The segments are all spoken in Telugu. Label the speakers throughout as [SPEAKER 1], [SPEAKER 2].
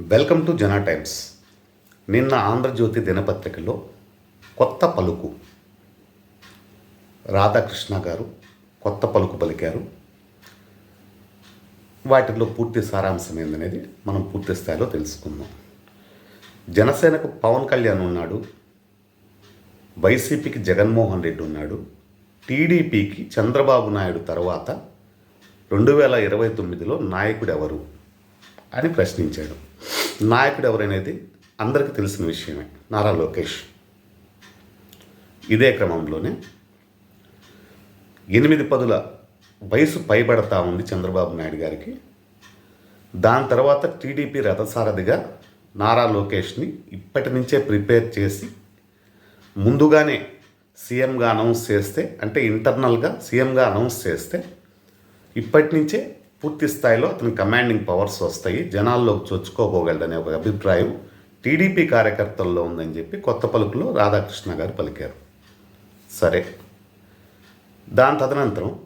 [SPEAKER 1] Welcome to Jana times. నిన్న ఆంధ్రజ్యోతి దినపత్రికలో కొత్త పలుకు. రాధాకృష్ణ గారు కొత్త పలుకు పలికారు. వాటిలో పూర్తి సారాంశం ఏందనేది మనం పూర్తి స్థాయిలో తెలుసుకుందాం. జనసేనకు పవన్ కళ్యాణ్ ఉన్నాడు. వైసీపీకి జగన్మోహన్ రెడ్డి ఉన్నాడు. టీడీపీకి చంద్రబాబు నాయుడు తర్వాత రెండు వేల ఇరవై తొమ్మిదిలో నాయకుడు ఎవరు అని ప్రశ్నించాడు. నాయకుడు ఎవరనేది అందరికీ తెలిసిన విషయమే. నారా లోకేష్. ఇదే క్రమంలోనే ఎనిమిది పదుల వయసు పైబడతా ఉంది చంద్రబాబు నాయుడు గారికి. దాని తర్వాత టీడీపీ రథసారథిగా నారా లోకేష్ని ఇప్పటి నుంచే ప్రిపేర్ చేసి ముందుగానే సీఎంగా అనౌన్స్ చేస్తే అంటే ఇంటర్నల్గా సీఎంగా అనౌన్స్ చేస్తే ఇప్పటి నుంచే పూర్తి స్థాయిలో అతని కమాండింగ్ పవర్స్ వస్తాయి. జనాల్లోకి చొచ్చుకోగలడనే ఒక అభిప్రాయం టీడీపీ కార్యకర్తల్లో ఉందని చెప్పి కొత్త పలుకులో రాధాకృష్ణ గారు పలికారు. సరే. దాని తదనంతరం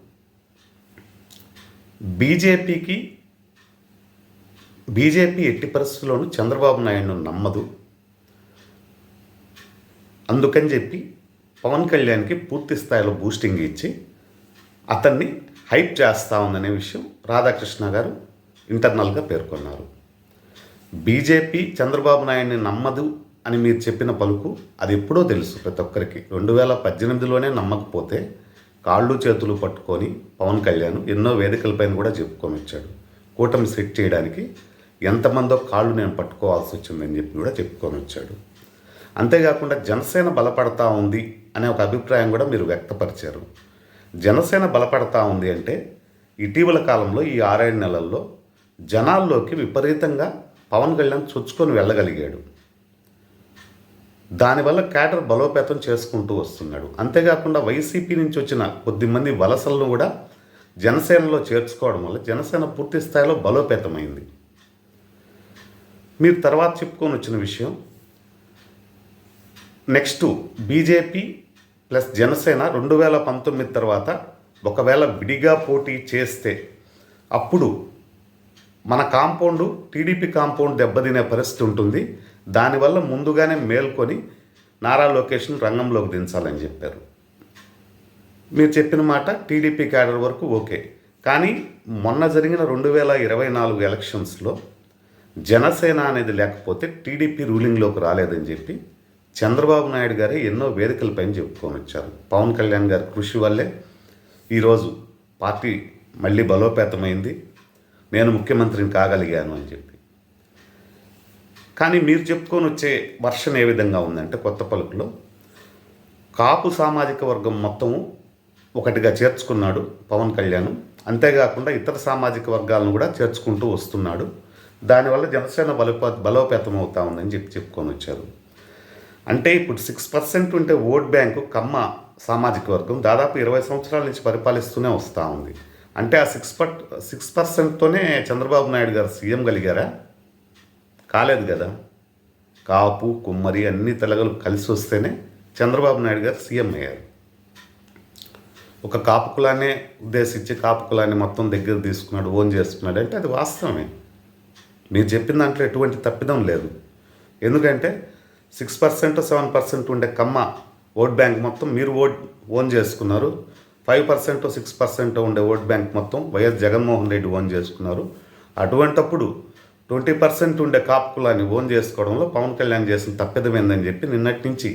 [SPEAKER 1] బీజేపీకి బీజేపీ ఎట్టి పరిస్థితుల్లోనూ చంద్రబాబు నాయుడును నమ్మదు. అందుకని చెప్పి పవన్ కళ్యాణ్కి పూర్తి స్థాయిలో బూస్టింగ్ ఇచ్చి అతన్ని హైప్ చేస్తా ఉందనే విషయం రాధాకృష్ణ గారు ఇంటర్నల్గా పేర్కొన్నారు. బీజేపీ చంద్రబాబు నాయుడిని నమ్మదు అని మీరు చెప్పిన పలుకు అది ఎప్పుడో తెలుసు ప్రతి ఒక్కరికి. రెండు వేల పద్దెనిమిదిలోనే నమ్మకపోతే కాళ్ళు చేతులు పట్టుకొని పవన్ కళ్యాణ్ ఎన్నో వేదికలపైన కూడా చెప్పుకొని వచ్చాడు కూటమి సెట్ చేయడానికి ఎంతమందో కాళ్ళు నేను పట్టుకోవాల్సి వచ్చిందని చెప్పి కూడా చెప్పుకొని వచ్చాడు అంతేకాకుండా జనసేన బలపడతా ఉంది అనే ఒక అభిప్రాయం కూడా మీరు వ్యక్తపరిచారు. జనసేన బలపడతా ఉంది అంటే ఇటీవల కాలంలో ఈ ఆరేడు నెలల్లో జనాల్లోకి విపరీతంగా పవన్ కళ్యాణ్ చొచ్చుకొని వెళ్ళగలిగాడు. దానివల్ల క్యాడర్ బలోపేతం చేసుకుంటూ వస్తున్నాడు. అంతేకాకుండా వైసీపీ నుంచి వచ్చిన కొద్దిమంది వలసలను కూడా జనసేనలో చేర్చుకోవడం వల్ల జనసేన పూర్తి స్థాయిలో బలోపేతమైంది. మీరు తర్వాత చెప్పుకొని వచ్చిన విషయం నెక్స్ట్ బీజేపీ ప్లస్ జనసేన రెండు వేల పంతొమ్మిది తర్వాత ఒకవేళ విడిగా పోటీ చేస్తే అప్పుడు మన కాంపౌండ్ టీడీపీ కాంపౌండ్ దెబ్బతినే పరిస్థితి ఉంటుంది. దానివల్ల ముందుగానే మేల్కొని నారా లోకేష్ని రంగంలోకి దించాలని చెప్పారు. మీరు చెప్పిన మాట టీడీపీ క్యాడర్ వరకు ఓకే. కానీ మొన్న జరిగిన రెండు వేల ఇరవై నాలుగు ఎలక్షన్స్లో జనసేన అనేది లేకపోతే టీడీపీ రూలింగ్లోకి రాలేదని చెప్పి చంద్రబాబు నాయుడు గారే ఎన్నో వేదికలపైన చెప్పుకొని వచ్చారు పవన్ కళ్యాణ్ గారి కృషి వల్లే ఈరోజు పార్టీ మళ్ళీ బలోపేతమైంది. నేను ముఖ్యమంత్రిని కాగలిగాను అని చెప్పి. కానీ మీరు చెప్పుకొని వచ్చే వర్షన్ ఏ విధంగా ఉందంటే కొత్త పలుకులో కాపు సామాజిక వర్గం మొత్తము ఒకటిగా చేర్చుకున్నాడు పవన్ కళ్యాణ్. అంతేకాకుండా ఇతర సామాజిక వర్గాలను కూడా చేర్చుకుంటూ వస్తున్నాడు. దానివల్ల జనసేన బలోపే బలోపేతం అవుతా ఉందని చెప్పి చెప్పుకొని వచ్చారు అంటే ఇప్పుడు సిక్స్ పర్సెంట్ ఉంటే ఓట్ బ్యాంకు కమ్మ సామాజిక వర్గం దాదాపు ఇరవై సంవత్సరాల నుంచి పరిపాలిస్తూనే వస్తూ ఉంది. అంటే ఆ సిక్స్ పర్ సిక్స్ పర్సెంట్తోనే చంద్రబాబు నాయుడు గారు సీఎం కలిగారా? కాలేదు కదా. కాపు కుమ్మరి అన్ని తెలగలు కలిసి వస్తేనే చంద్రబాబు నాయుడు గారు సీఎం అయ్యారు. ఒక కాపు కులాన్నే ఉద్దేశించి కాపు కులాన్ని మొత్తం దగ్గర తీసుకున్నాడు ఓన్ చేసుకున్నాడు అంటే అది వాస్తవమే. మీరు చెప్పిన దాంట్లో ఎటువంటి తప్పిదం లేదు. ఎందుకంటే సిక్స్ పర్సెంట్ సెవెన్ పర్సెంట్ ఉండే కమ్మ ఓట్ బ్యాంక్ మొత్తం మీరు ఓట్ ఓన్ చేసుకున్నారు. ఫైవ్ పర్సెంట్ సిక్స్ పర్సెంట్ ఉండే ఓట్ బ్యాంక్ మొత్తం వైఎస్ జగన్మోహన్ రెడ్డి ఓన్ చేసుకున్నారు. అటువంటప్పుడు ట్వంటీ పర్సెంట్ ఉండే కాప్ కులాన్ని ఓన్ చేసుకోవడంలో పవన్ కళ్యాణ్ చేసిన తప్పిదమైందని చెప్పి నిన్నటి నుంచి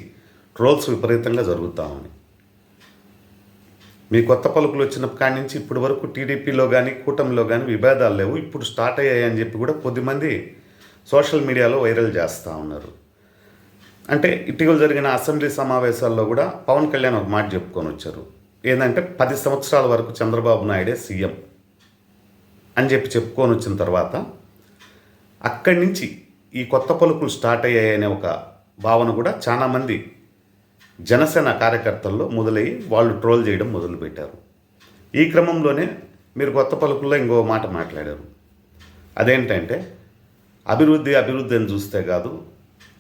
[SPEAKER 1] ట్రోల్స్ విపరీతంగా జరుగుతూ ఉన్నాయి. మీ కొత్త పలుకులు వచ్చిన కాడి నుంచి ఇప్పటి వరకు టీడీపీలో కానీ కూటమిలో కానీ విభేదాలు లేవు. ఇప్పుడు స్టార్ట్ అయ్యాయని చెప్పి కూడా కొద్దిమంది సోషల్ మీడియాలో వైరల్ చేస్తూ ఉన్నారు. అంటే ఇటీవల జరిగిన అసెంబ్లీ సమావేశాల్లో కూడా పవన్ కళ్యాణ్ ఒక మాట చెప్పుకొని వచ్చారు. ఏంటంటే పది సంవత్సరాల వరకు చంద్రబాబు నాయుడే సీఎం అని చెప్పి చెప్పుకొని వచ్చిన తర్వాత అక్కడి నుంచి ఈ కొత్త పలుకులు స్టార్ట్ అయ్యాయనే ఒక భావన కూడా చాలామంది జనసేన కార్యకర్తల్లో మొదలయ్యి వాళ్ళు ట్రోల్ చేయడం మొదలుపెట్టారు. ఈ క్రమంలోనే మీరు కొత్త పలుకుల్లో ఇంకో మాట మాట్లాడారు. అదేంటంటే అభివృద్ధి అభివృద్ధి అని చూస్తే కాదు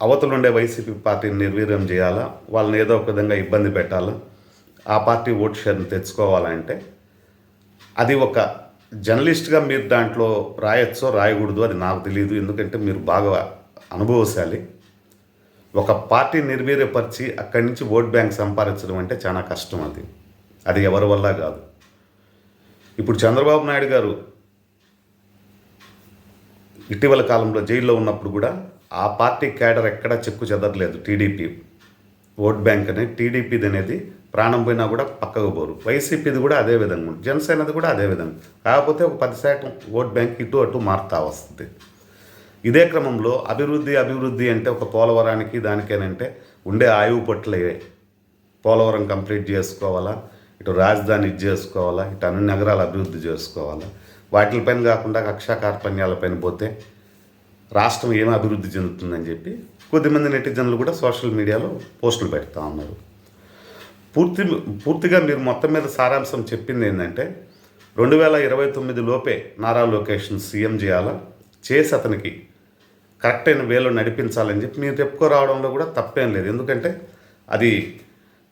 [SPEAKER 1] అవతలుండే వైసీపీ పార్టీని నిర్వీర్యం చేయాలా? వాళ్ళని ఏదో ఒక విధంగా ఇబ్బంది పెట్టాలా? ఆ పార్టీ ఓటు షేర్ని తెచ్చుకోవాలంటే అది ఒక జర్నలిస్ట్గా మీరు దాంట్లో రాయొచ్చో రాయకూడదు అది నాకు తెలియదు ఎందుకంటే మీరు బాగా అనుభవశాలి. ఒక పార్టీ నిర్వీర్యపరిచి అక్కడి నుంచి ఓట్ బ్యాంక్ సంపాదించడం అంటే చాలా కష్టం అది. అది ఎవరి వల్ల కాదు. ఇప్పుడు చంద్రబాబు నాయుడు గారు ఇటీవల కాలంలో జైల్లో ఉన్నప్పుడు కూడా ఆ పార్టీ క్యాడర్ ఎక్కడా చెక్కు చెదరలేదు టీడీపీ. ఓట్ బ్యాంక్ అనేది టీడీపీది అనేది ప్రాణం పోయినా కూడా పక్కకు పోరు. వైసీపీది కూడా అదే విధంగా ఉంది. జనసేనది కూడా అదే విధంగా కాకపోతే ఒక పది శాతం ఓట్ బ్యాంక్ ఇటు అటు మారుతా వస్తుంది. ఇదే క్రమంలో అభివృద్ధి అభివృద్ధి అంటే ఒక పోలవరానికి దానికేనంటే ఉండే ఆయువు పట్లే పోలవరం కంప్లీట్ చేసుకోవాలా? ఇటు రాజధాని ఇది చేసుకోవాలా? ఇటు అన్ని నగరాలు అభివృద్ధి చేసుకోవాలా? వాటిపైన కాకుండా కక్షా కార్పణ్యాలపైన పోతే రాష్ట్రం ఏం అభివృద్ధి చెందుతుందని చెప్పి కొద్దిమంది నెటిజన్లు కూడా సోషల్ మీడియాలో పోస్టులు పెడతా ఉన్నారు. పూర్తి పూర్తిగా మీరు మొత్తం మీద సారాంశం చెప్పింది ఏంటంటే రెండు వేల ఇరవై తొమ్మిది లోపే నారా లొకేషన్ సీఎం చేయాలా? చేసి అతనికి కరెక్ట్ అయిన వేలో నడిపించాలని చెప్పి మీరు చెప్పుకోరావడంలో కూడా తప్పేం లేదు. ఎందుకంటే అది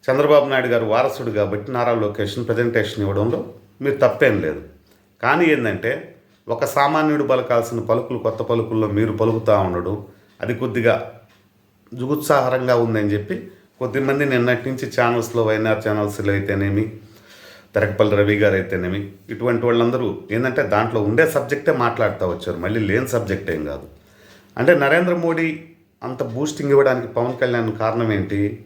[SPEAKER 1] చంద్రబాబు నాయుడు గారు వారసుడు కాబట్టి నారా లొకేషన్ ప్రజెంటేషన్ ఇవ్వడంలో మీరు తప్పేం లేదు. కానీ ఏంటంటే ఒక సామాన్యుడు పలకాల్సిన పలుకులు కొత్త పలుకుల్లో మీరు పలుకుతూ ఉండడం. అది కొద్దిగా జుగుత్సాహరంగా ఉందని చెప్పి కొద్దిమంది నిన్నటి నుంచి ఛానల్స్లో వైనార్ ఛానల్స్లో అయితేనేమి తెరకపల్లి రవి గారు అయితేనేమి ఇటువంటి వాళ్ళందరూ ఏంటంటే దాంట్లో ఉండే సబ్జెక్టే మాట్లాడుతూ వచ్చారు. మళ్ళీ లేని సబ్జెక్ట్ ఏం కాదు. అంటే నరేంద్ర మోడీ అంత బూస్టింగ్ ఇవ్వడానికి పవన్ కళ్యాణ్ కారణం ఏంటి?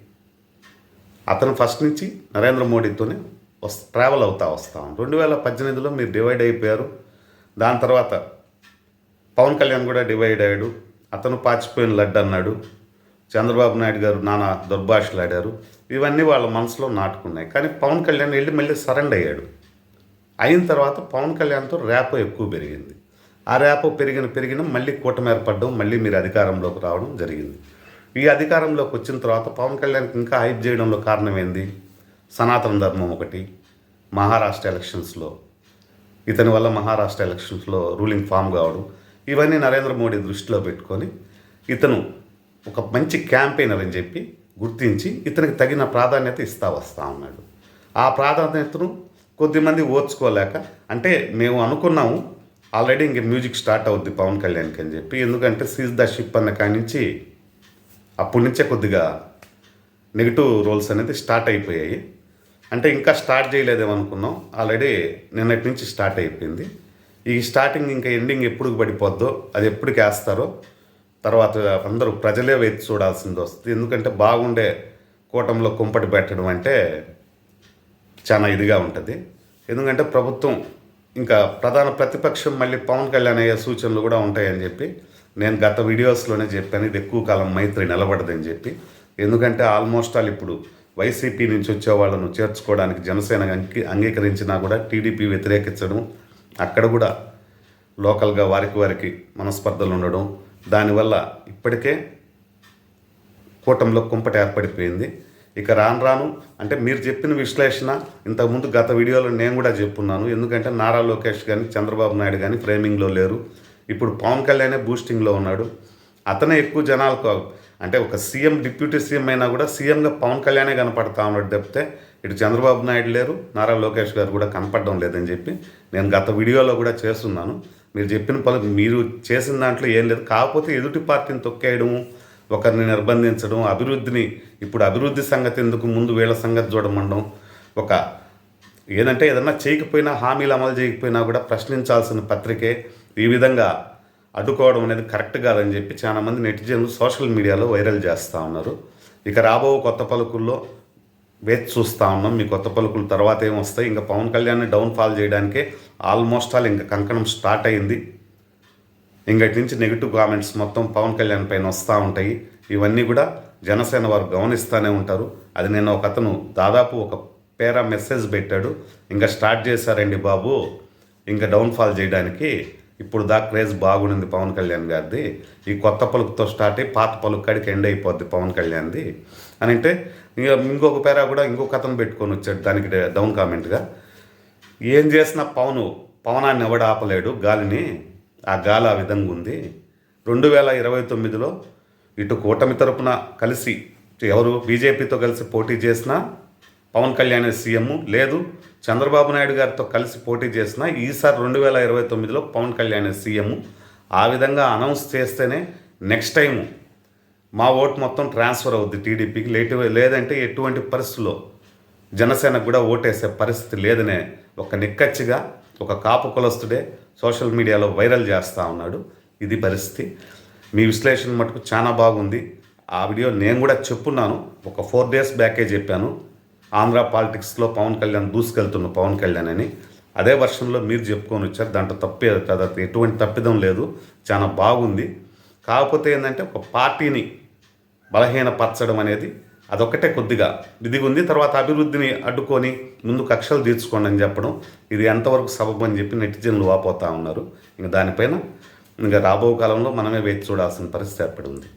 [SPEAKER 1] అతను ఫస్ట్ నుంచి నరేంద్ర మోడీతోనే వస్ ట్రావెల్ అవుతా వస్తాం రెండు వేల పద్దెనిమిదిలో మీరు డివైడ్ అయిపోయారు. దాని తర్వాత పవన్ కళ్యాణ్ కూడా డివైడ్ అయ్యాడు. అతను పాచిపోయిన లడ్డు అన్నాడు. చంద్రబాబు నాయుడు గారు నానా దుర్భాషలు ఆడారు. ఇవన్నీ వాళ్ళ మనసులో నాటుకున్నాయి. కానీ పవన్ కళ్యాణ్ వెళ్ళి మళ్ళీ సరెండ్ అయ్యాడు. అయిన తర్వాత పవన్ కళ్యాణ్తో ర్యాపో ఎక్కువ పెరిగింది. ఆ ర్యాపో పెరిగిన పెరిగిన మళ్ళీ కూటమి ఏర్పడడం మళ్ళీ మీరు అధికారంలోకి రావడం జరిగింది. ఈ అధికారంలోకి వచ్చిన తర్వాత పవన్ కళ్యాణ్కి ఇంకా హైప్ చేయడంలో కారణం ఏంది? సనాతన ధర్మం ఒకటి. మహారాష్ట్ర ఎలక్షన్స్లో ఇతని వల్ల మహారాష్ట్ర ఎలక్షన్స్లో రూలింగ్ ఫామ్ కావడం ఇవన్నీ నరేంద్ర మోడీ దృష్టిలో పెట్టుకొని ఇతను ఒక మంచి క్యాంపెయినర్ అని చెప్పి గుర్తించి ఇతనికి తగిన ప్రాధాన్యత ఇస్తా వస్తా ఉన్నాడు. ఆ ప్రాధాన్యతను కొద్దిమంది ఓర్చుకోలేక అంటే మేము అనుకున్నాము ఆల్రెడీ ఇంక మ్యూజిక్ స్టార్ట్ అవుద్ది పవన్ కళ్యాణ్కి అని చెప్పి ఎందుకంటే సీజ్ ద షిప్ అన్న కాడి నుంచి అప్పటి నుంచే కొద్దిగా నెగిటివ్ రోల్స్ అనేది స్టార్ట్ అయిపోయాయి. అంటే ఇంకా స్టార్ట్ చేయలేదేమో అనుకున్నాం. ఆల్రెడీ నిన్నటి నుంచి స్టార్ట్ అయిపోయింది. ఈ స్టార్టింగ్ ఇంకా ఎండింగ్ ఎప్పుడు పడిపోద్దో అది ఎప్పటికి వేస్తారో తర్వాత అందరూ ప్రజలే వేచి చూడాల్సింది వస్తుంది. ఎందుకంటే బాగుండే కూటంలో కుంపటి పెట్టడం అంటే చాలా ఇదిగా ఉంటుంది. ఎందుకంటే ప్రభుత్వం ఇంకా ప్రధాన ప్రతిపక్షం మళ్ళీ పవన్ కళ్యాణ్ అయ్యే సూచనలు కూడా ఉంటాయని చెప్పి నేను గత వీడియోస్లోనే చెప్పాను. ఇది ఎక్కువ కాలం మైత్రి నిలబడదని చెప్పి. ఎందుకంటే ఆల్మోస్ట్ ఆల్ ఇప్పుడు వైసీపీ నుంచి వచ్చే వాళ్ళను చేర్చుకోవడానికి జనసేన అంగీ అంగీకరించినా కూడా టీడీపీ వ్యతిరేకించడం అక్కడ కూడా లోకల్గా వారికి వారికి మనస్పర్ధలు ఉండడం దానివల్ల ఇప్పటికే కూటంలో కుంపట ఏర్పడిపోయింది. ఇక రాను రాను అంటే మీరు చెప్పిన విశ్లేషణ ఇంతకుముందు గత వీడియోలో నేను కూడా చెప్పున్నాను. ఎందుకంటే నారా లోకేష్ కానీ చంద్రబాబు నాయుడు కానీ ఫ్రేమింగ్లో లేరు. ఇప్పుడు పవన్ కళ్యాణే బూస్టింగ్లో ఉన్నాడు. అతనే ఎక్కువ జనాలకు అంటే ఒక సీఎం డిప్యూటీ సీఎం అయినా కూడా సీఎంగా పవన్ కళ్యాణే కనపడతా ఉన్నాడు తప్పితే ఇటు చంద్రబాబు నాయుడు లేరు నారా లోకేష్ గారు కూడా కనపడడం లేదని చెప్పి నేను గత వీడియోలో కూడా చేస్తున్నాను. మీరు చెప్పిన పలు మీరు చేసిన దాంట్లో ఏం లేదు. కాకపోతే ఎదుటి పార్టీని తొక్కేయడము ఒకరిని నిర్బంధించడం అభివృద్ధిని ఇప్పుడు అభివృద్ధి సంగతి ఎందుకు ముందు వీళ్ళ సంగతి చూడమండం ఒక ఏంటంటే ఏదన్నా చేయకపోయినా హామీలు అమలు చేయకపోయినా కూడా ప్రశ్నించాల్సిన పత్రికే ఈ విధంగా అడ్డుకోవడం అనేది కరెక్ట్ కాదని చెప్పి చాలామంది నెటిజన్లు సోషల్ మీడియాలో వైరల్ చేస్తూ ఉన్నారు. ఇక రాబో కొత్త పలుకుల్లో వేచి చూస్తూ ఉన్నాం. మీ కొత్త పలుకులు తర్వాత ఏం వస్తాయి? ఇంకా పవన్ కళ్యాణ్ని డౌన్ఫాల్ చేయడానికే ఆల్మోస్ట్ ఆల్ ఇంకా కంకణం స్టార్ట్ అయింది. ఇంకటి నుంచి నెగిటివ్ కామెంట్స్ మొత్తం పవన్ కళ్యాణ్ పైన వస్తూ ఉంటాయి. ఇవన్నీ కూడా జనసేన వారు గమనిస్తూనే ఉంటారు. అది నేను ఒక అతను దాదాపు ఒక పేరా మెసేజ్ పెట్టాడు. ఇంకా స్టార్ట్ చేశారండి బాబు. ఇంకా డౌన్ఫాల్ చేయడానికి ఇప్పుడు దా క్రేజ్ బాగుంది పవన్ కళ్యాణ్ గారిది. ఈ కొత్త పలుకుతో స్టార్ట్ అయ్యి పాత పలుకు కాడికి ఎండ్ అయిపోద్ది పవన్ కళ్యాణ్ది. అని అంటే ఇంకా ఇంకొక పేరా కూడా ఇంకొక కథను పెట్టుకొని వచ్చాడు దానికి డౌన్ కామెంట్గా. ఏం చేసినా పవన్ పవనాన్ని ఎవడు ఆపలేడు గాలిని ఆ గాలి ఆ విధంగా ఉంది. రెండు వేల ఇరవై తొమ్మిదిలో ఇటు కూటమి తరపున కలిసి ఎవరు బీజేపీతో కలిసి పోటీ చేసినా పవన్ కళ్యాణ్ సీఎం లేదు. చంద్రబాబు నాయుడు గారితో కలిసి పోటీ చేసిన ఈసారి రెండు వేల ఇరవై తొమ్మిదిలో పవన్ కళ్యాణ్ సీఎం ఆ విధంగా అనౌన్స్ చేస్తేనే నెక్స్ట్ టైం మా ఓటు మొత్తం ట్రాన్స్ఫర్ అవుద్ది టీడీపీకి. లేట్ లేదంటే ఎటువంటి పరిస్థితుల్లో జనసేనకు కూడా ఓటేసే పరిస్థితి లేదనే ఒక నిక్కచ్చిగా ఒక కాపు కులస్తుడే సోషల్ మీడియాలో వైరల్ చేస్తూ ఉన్నాడు. ఇది పరిస్థితి. మీ విశ్లేషణ మటుకు చాలా బాగుంది. ఆ వీడియో నేను కూడా చెప్పున్నాను. ఒక ఫోర్ డేస్ బ్యాకే చెప్పాను. ఆంధ్ర పాలిటిక్స్లో పవన్ కళ్యాణ్ దూసుకెళ్తున్న పవన్ కళ్యాణ్ అని. అదే వర్షంలో మీరు చెప్పుకొని వచ్చారు దాంట్లో తప్పే కదా ఎటువంటి తప్పిదం లేదు చాలా బాగుంది. కాకపోతే ఏంటంటే ఒక పార్టీని బలహీనపరచడం అనేది అదొక్కటే కొద్దిగా ఇది ఉంది తర్వాత అభివృద్ధిని అడ్డుకొని ముందు కక్షలు తీర్చుకోండి అని చెప్పడం ఇది ఎంతవరకు సబబు అని చెప్పి నెటిజన్లు వాపోతూ ఉన్నారు. ఇంకా దానిపైన ఇంకా రాబో కాలంలో మనమే వేచి చూడాల్సిన పరిస్థితి ఏర్పడి ఉంది.